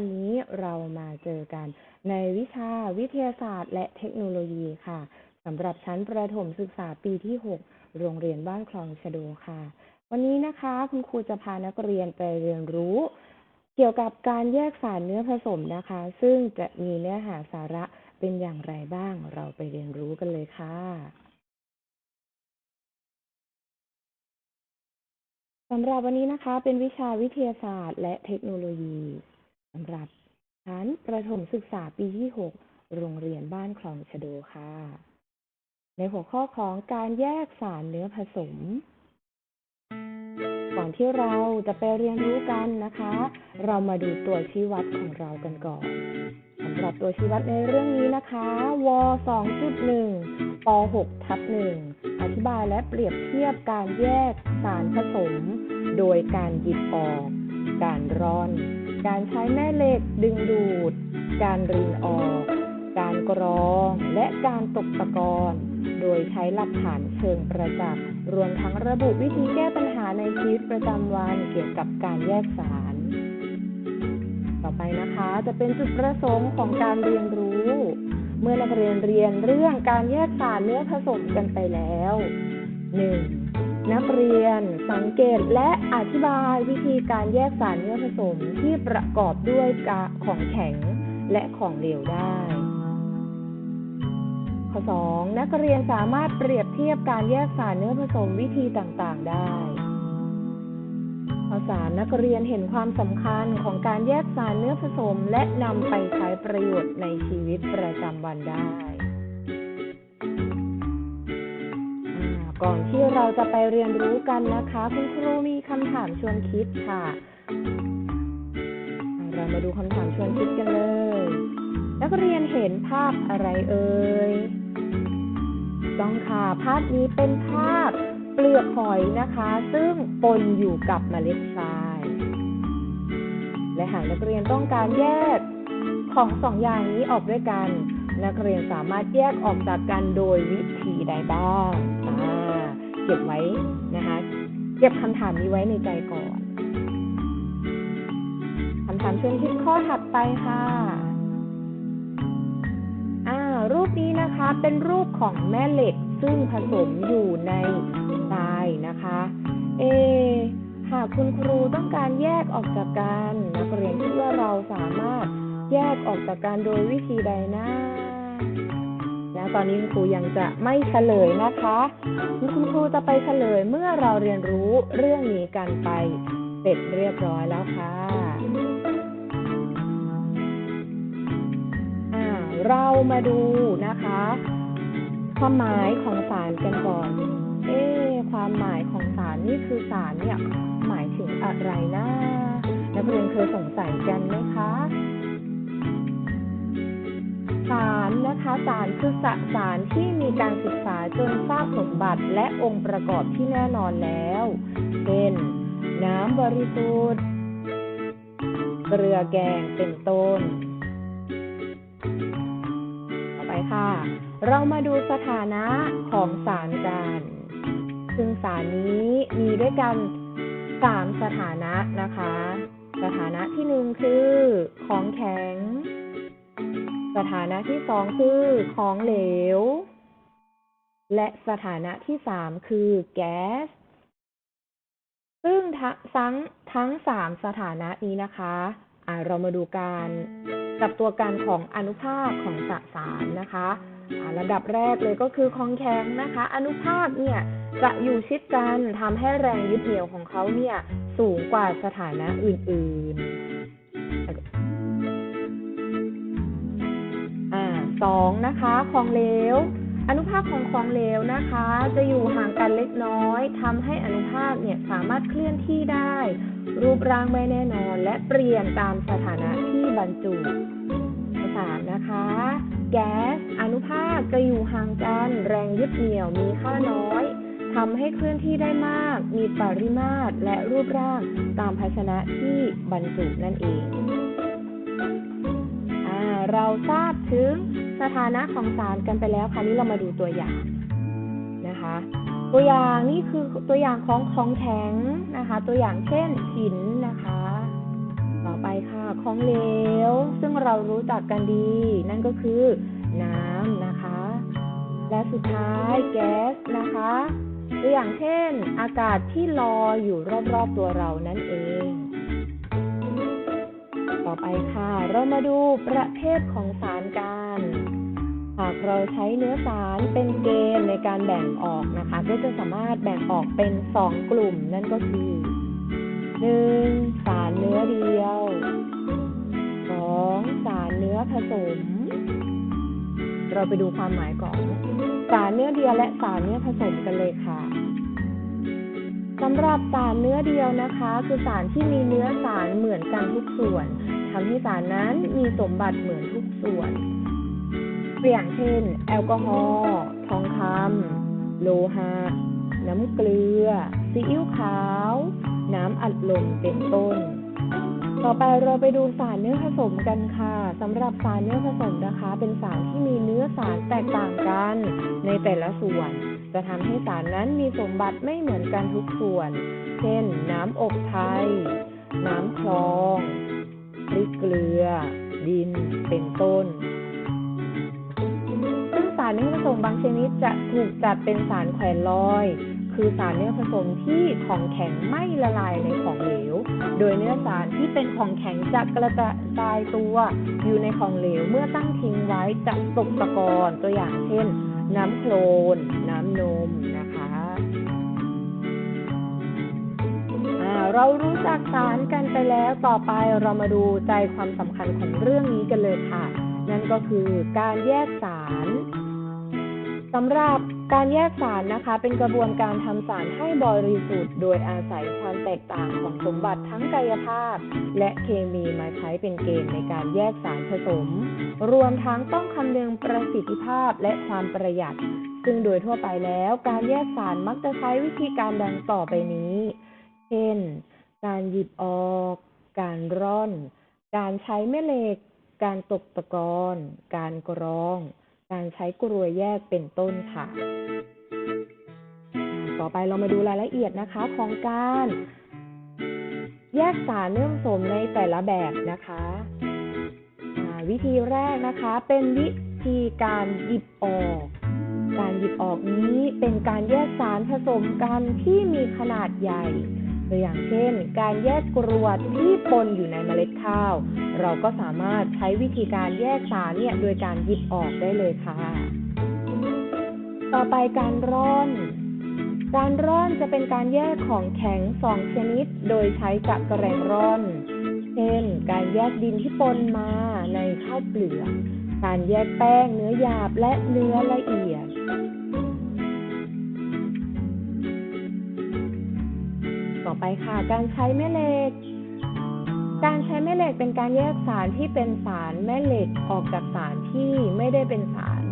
วันนี้เรามาเจอกันในวิชาวิทยาศาสตร์และเทคโนโลยีค่ะสำหรับชั้นประถมศึกษาปีที่ 6 โรงเรียนบ้านคลองชะโดค่ะ วันนี้นะคะคุณครูจะพานักเรียนไปเรียนรู้ เกี่ยวกับการแยกสารเนื้อผสมนะคะ ซึ่งจะมีเนื้อหาสาระเป็นอย่างไรบ้าง เราไปเรียนรู้กันเลยค่ะสำหรับวันนี้นะคะ เป็นวิชาวิทยาศาสตร์และเทคโนโลยีำหรับชั้นประถมศึกษาปีที่ 6 โรงเรียนบ้านคลองชะโดค่ะ ในหัวข้อของการแยกสารเนื้อผสม ก่อนที่เราจะไปเรียนรู้กันนะคะ เรามาดูตัวชี้วัดของเรากันก่อนสำหรับตัวชี้วัดในเรื่องนี้นะคะว2.1ป6ทับ1อธิบายและเปรียบเทียบการแยกสารผสม โดยการหยิบออก การร่อน การใช้แม่เหล็กดึงดูด การรินออก การกรอง และการตกตะกอนโดยใช้หลักฐานเชิงประจักษ์ รวมทั้งระบุวิธีแก้ปัญหาในชีวิตประจำวันเกี่ยวกับการแยกสาร ต่อไปนะคะจะเป็นจุดประสงค์ของการเรียนรู้ เมื่อนักเรียนเรียนเรื่องการแยกสารเนื้อผสมกันไปแล้ว 1. นักเรียนสังเกตและอธิบายวิธีการแยกสารเนื้อผสมที่ประกอบด้วยกะของแข็งและของเหลวได้ ข้อ 2. นักเรียนสามารถเปรียบเทียบการแยกสารเนื้อผสมวิธีต่างๆ ได้ ข้อ 3. นักเรียนเห็นความสำคัญของการแยกสารเนื้อผสมและนำไปใช้ประโยชน์ในชีวิตประจำวันได้ ก่อนที่เราจะไปเรียนรู้กันนะคะ คุณครูมีคำถามชวนคิดค่ะ เรามาดูคำถามชวนคิดกันเลย นักเรียนเห็นภาพอะไรเอ่ยต้องค่ะ ภาพนี้เป็นภาพเปลือกหอยนะคะ ซึ่งปนอยู่กับเมล็ดทราย และหากนักเรียนต้องการแยกของสองอย่างนี้ออกด้วยกัน นักเรียนสามารถแยกออกจากกันโดยวิธีใดบ้าง เก็บไว้นะคะ เก็บคำถามนี้ไว้ในใจก่อนคำถามเชิญคิดข้อถัดไปค่ะอ่ารูปนี้นะคะเป็นรูปของแม่เหล็กซึ่งผสมอยู่ในทรายนะคะ เอหากคุณครูต้องการแยกออกจากกันนักเรียนคิดว่าเราสามารถแยกออกจากกันโดยวิธีใดนะ และตอนนี้คุณครูยังจะไม่เฉลยนะคะคุณครูจะไปเฉลยเมื่อเราเรียนรู้เรื่องนี้กันไปเสร็จเรียบร้อยแล้วค่ะอ่าเรามาดูนะคะ ความหมายของสารกันก่อน เอ๊ความหมายของสารนี่คือสารเนี่ยหมายถึงอะไรนะนักเรียนเคยสงสัยกันไหมคะ สารนะคะสารคือสสารที่มีการศึกษาจนทราบสมบัติและองค์ประกอบที่แน่นอนแล้ว เช่น น้ำบริสุทธิ์ เกลือแกงเป็นต้น ต่อไปค่ะ เรามาดูสถานะของสารกัน ซึ่งสารนี้มีด้วยกันสามสถานะนะคะ สถานะที่หนึ่งคือของแข็ง สถานะที่สองคือของเหลว และสถานะที่สามคือแก๊ส ซึ่งทั้งทั้งสามสถานะนี้นะคะอ่าเรามาดูการจับตัวกันของอนุภาคของสสารนะคะอ่าระดับแรกเลยก็คือของแข็งนะคะ อนุภาคเนี่ยจะอยู่ชิดกันทำให้แรงยึดเหนี่ยวของเขาเนี่ยสูงกว่าสถานะอื่นๆ อ่าสองนะคะ ของเหลว อนุภาคของของเหลวนะคะ จะอยู่ห่างกันเล็กน้อยทำให้อนุภาคเนี่ยสามารถเคลื่อนที่ได้ รูปร่างไม่แน่นอน และเปลี่ยนตามสถานะที่บรรจุสามนะคะ แก๊ส อนุภาคจะอยู่ห่างกัน แรงยึดเหนี่ยวมีค่าน้อยทำให้เคลื่อนที่ได้มาก มีปริมาตรและรูปร่างตามภาชนะที่บรรจุนั่นเอง เราทราบถึงสถานะของสารกันไปแล้วคราวนี้เรามาดูตัวอย่างนะคะ ตัวอย่างนี่คือตัวอย่างของของแข็งนะคะ ตัวอย่างเช่นหินนะคะ ต่อไปค่ะของเหลว ซึ่งเรารู้จักกันดี นั่นก็คือน้ำนะคะ และสุดท้ายแก๊สนะคะตัวอย่างเช่น อากาศที่ลอยอยู่รอบๆตัวเรานั่นเอง ต่อไปค่ะ เรามาดูประเภทของสารกัน หากเราใช้เนื้อสารเป็นเกณฑ์ในการแบ่งออกนะคะ ก็จะสามารถแบ่งออกเป็น 2 กลุ่มนั่นก็คือ 1. สารเนื้อเดียว 2. สารเนื้อผสม เราไปดูความหมายก่อน สารเนื้อเดียวและสารเนื้อผสมกันเลยค่ะสำหรับสารเนื้อเดียวนะคะ คือสารที่มีเนื้อสารเหมือนกันทุกส่วน ทำให้สารนั้นมีสมบัติเหมือนทุกส่วนตัวอย่างเช่น แอลกอฮอล์ทองคำโลหะ น้ำเกลือ ซีอิ๊วขาว น้ำอัดลมเป็นต้น ต่อไปเราไปดูสารเนื้อผสมกันค่ะสำหรับสารเนื้อผสมนะคะ เป็นสารที่มีเนื้อสารแตกต่างกัน ในแต่ละส่วน จะทำให้สารนั้นมีสมบัติไม่เหมือนกันทุกส่วน เช่น น้ำอบไทย น้ำคลอง พริกเกลือ ดินเป็นต้น ซึ่งสารเนื้อผสมบางชนิดจะถูกจัดเป็นสารแขวนลอย คือสารเนื้อผสมที่ของแข็งไม่ละลายในของเหลว โดยเนื้อสารที่เป็นของแข็งจะกระจายตัวอยู่ในของเหลวเมื่อตั้งทิ้งไว้จะตกตะกอนตัวอย่างเช่น น้ำโคลน น้ำนมนะคะ เรารู้จักสารกันไปแล้วต่อไปเรามาดูใจความสำคัญของเรื่องนี้กันเลยค่ะ นั่นก็คือการแยกสารสำหรับการแยกสารนะคะเป็นกระบวนการทำสารให้บริสุทธิ์ โดยอาศัยความแตกต่างของสมบัติทั้งกายภาพ และเคมีมาใช้เป็นเกณฑ์ในการแยกสารผสม รวมทั้งต้องคำนึงประสิทธิภาพและความประหยัด ซึ่งโดยทั่วไปแล้ว การแยกสารมักจะใช้วิธีการดังต่อไปนี้ เช่น การหยิบออก การร่อน การใช้แม่เหล็ก การตกตะกอนการกรอง การใช้กรวยแยกเป็นต้นค่ะ ต่อไปเรามาดูรายละเอียดนะคะของการแยกสารเนื้อผสมในแต่ละแบบนะคะวิธีแรกนะคะเป็นวิธีการหยิบออก การหยิบออกนี้เป็นการแยกสารผสมกันที่มีขนาดใหญ่ ตัวอย่างเช่น การแยกกรวดที่ปนอยู่ในเมล็ดข้าว เราก็สามารถใช้วิธีการแยกสารเนี่ยโดยการหยิบออกได้เลยค่ะ ต่อไปการร่อน การร่อนจะเป็นการแยกของแข็งสองชนิด โดยใช้จักระแรงร่อน เช่น การแยกดินที่ปนมาในข้าวเปลือก การแยกแป้งเนื้อหยาบและเนื้อละเอียด ต่อไปค่ะ การใช้แม่เหล็ก การใช้แม่เหล็กเป็นการแยกสารที่เป็นสารแม่เหล็กออกจากสารที่ไม่ได้เป็นสาร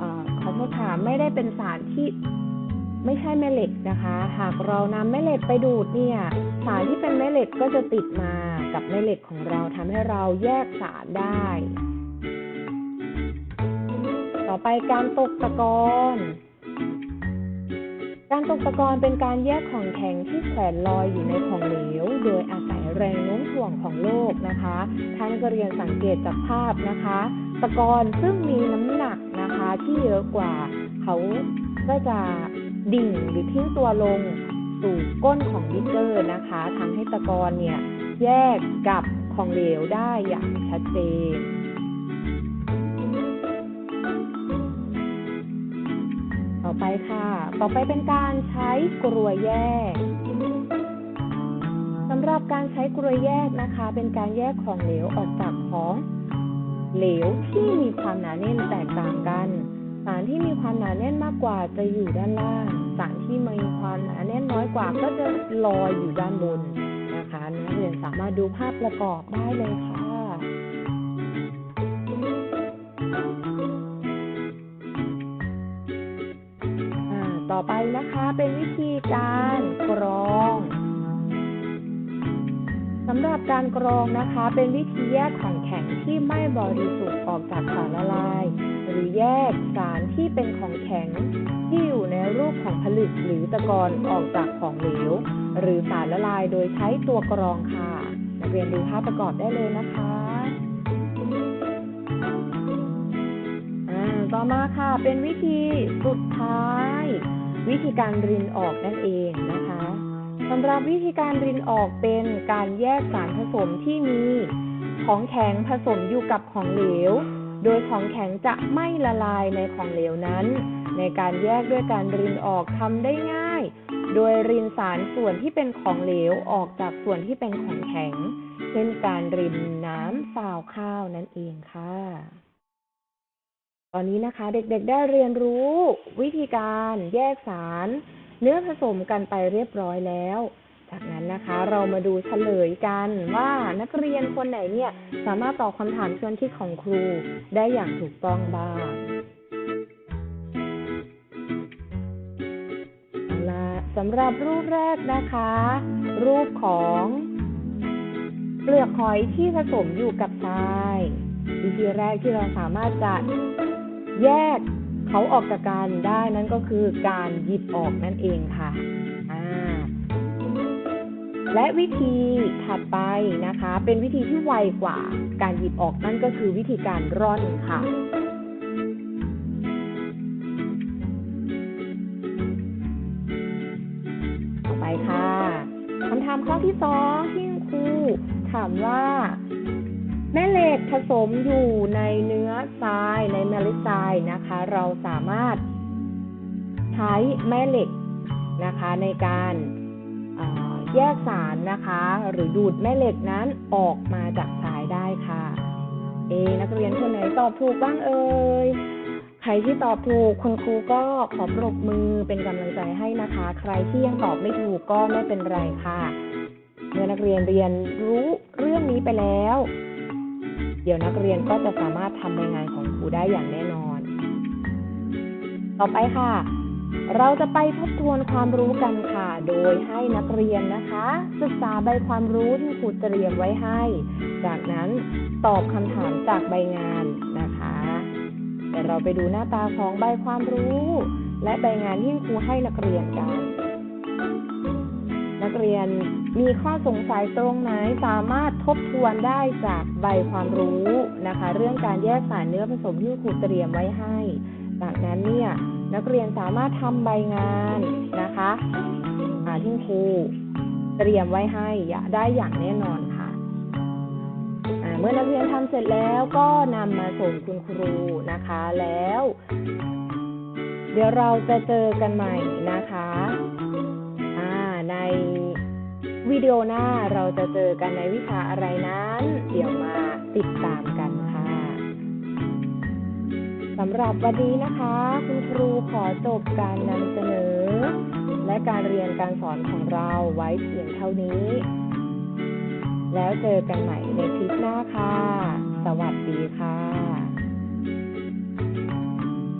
อขอโทษค่ะไม่ได้เป็นสารที่ไม่ใช่แม่เหล็กนะคะ หากเรานำแม่เหล็กไปดูดเนี่ย สารที่เป็นแม่เหล็กก็จะติดมากับแม่เหล็กของเราทำให้เราแยกสารได้ ต่อไปการตกตะกอน ตกตะกอนเป็นการแยกของแข็งที่แขวนลอยอยู่ในของเหลว โดยอาศัยแรงโน้มถ่วงของโลกนะคะ ท่านก็เรียนสังเกตจากภาพนะคะ ตะกอนซึ่งมีน้ำหนักนะคะที่เยอะกว่าเขาก็จะดิ่งหรือทิ้งตัวลงสู่ก้นของบิ๊กเกอร์นะคะทำให้ตะกอนเนี่ยแยกกับของเหลวได้อย่างชัดเจน ค่ะ ต่อไปเป็นการใช้กรวยแยกสำหรับการใช้กรวยแยกนะคะ เป็นการแยกของเหลวออกจากของเหลวที่มีความหนาแน่นแตกต่างกัน สารที่มีความหนาแน่นมากกว่าจะอยู่ด้านล่าง สารที่มีความหนาแน่นน้อยกว่าก็จะลอยอยู่ด้านบนนะคะนักเรียนสามารถดูภาพประกอบได้เลยค่ะ เป็นวิธีการกรองสำหรับการกรองนะคะ เป็นวิธีแยกของแข็งที่ไม่บริสุทธิ์ออกจากสารละลาย หรือแยกสารที่เป็นของแข็งที่อยู่ในรูปของผลึกหรือตะกอนออกจากของเหลว หรือสารละลายโดยใช้ตัวกรองค่ะนักเรียนดูภาพประกอบได้เลยนะคะอ่าต่อมาค่ะเป็นวิธีสุดท้าย วิธีการรินออกนั่นเองนะคะสำหรับวิธีการรินออกเป็นการแยกสารผสมที่มีของแข็งผสมอยู่กับของเหลว โดยของแข็งจะไม่ละลายในของเหลวนั้น ในการแยกด้วยการรินออกทำได้ง่าย โดยรินสารส่วนที่เป็นของเหลวออกจากส่วนที่เป็นของแข็ง เช่นการรินน้ำซาวข้าวนั่นเองค่ะ ตอนนี้นะคะ เด็กๆได้เรียนรู้ วิธีการแยกสาร เนื้อผสมกันไปเรียบร้อยแล้ว จากนั้นนะคะเรามาดูเฉลยกันว่านักเรียนคนไหนเนี่ยสามารถตอบคำถามชวนคิดของครูได้อย่างถูกต้องบ้างเอาละสำหรับรูปแรกนะคะ รูปของเปลือกหอยที่ผสมอยู่กับทราย วิธีแรกที่เราสามารถจะ แยกเขาออกจากกันได้นั่นก็คือการหยิบออกนั่นเองค่ะอ่าและวิธีถัดไปนะคะ เป็นวิธีที่ไวกว่าการหยิบออกนั่นก็คือวิธีการร่อนค่ะ ต่อไปค่ะคำถามข้อที่สองที่ครูถามว่า แม่เหล็กผสมอยู่ในเนื้อ ทรายในเมล็ดทรายนะคะ เราสามารถใช้แม่เหล็กนะคะ ในการแยกสารนะคะ หรือดูดแม่เหล็กนั้นออกมาจากทรายได้ค่ะ เอ นักเรียนคนไหนตอบถูกบ้างเอ่ยใครที่ตอบถูกคุณครูก็ขอปรบมือเป็นกำลังใจให้นะคะ ใครที่ยังตอบไม่ถูกก็ไม่เป็นไรค่ะ เมื่อนักเรียนเรียนรู้เรื่องนี้ไปแล้ว เดี๋ยวนักเรียนก็จะสามารถทำใบงานของครูได้อย่างแน่นอน ต่อไปค่ะ เราจะไปทบทวนความรู้กันค่ะ โดยให้นักเรียนนะคะ ศึกษาใบความรู้ที่ครูเตรียมไว้ให้ จากนั้นตอบคำถามจากใบงานนะคะเดี๋ยวเราไปดูหน้าตาของใบความรู้ และใบงานที่ครูให้นักเรียนกัน นักเรียน มีข้อสงสัยตรงไหนสามารถทบทวนได้จากใบความรู้นะคะ เรื่องการแยกสารเนื้อผสมที่ครูเตรียมไว้ให้ จากนั้นเนี่ยนักเรียนสามารถทำใบงานนะคะอาที่ครูเตรียมไว้ให้อยาได้อย่างแน่นอนค่ะเมื่อนักเรียนทำเสร็จแล้วก็นำมาส่งคุณครูนะคะแล้ว เดี๋ยวเราจะเจอกันใหม่นะคะ วิดีโอหน้าเราจะเจอกันในวิชาอะไรนั้น เดี๋ยวมาติดตามกันค่ะสำหรับวันนี้นะคะ คุณครูขอจบการนำเสนอ และการเรียนการสอนของเราไว้เพียงเท่านี้ แล้วเจอกันใหม่ในคลิปหน้าค่ะ สวัสดีค่ะ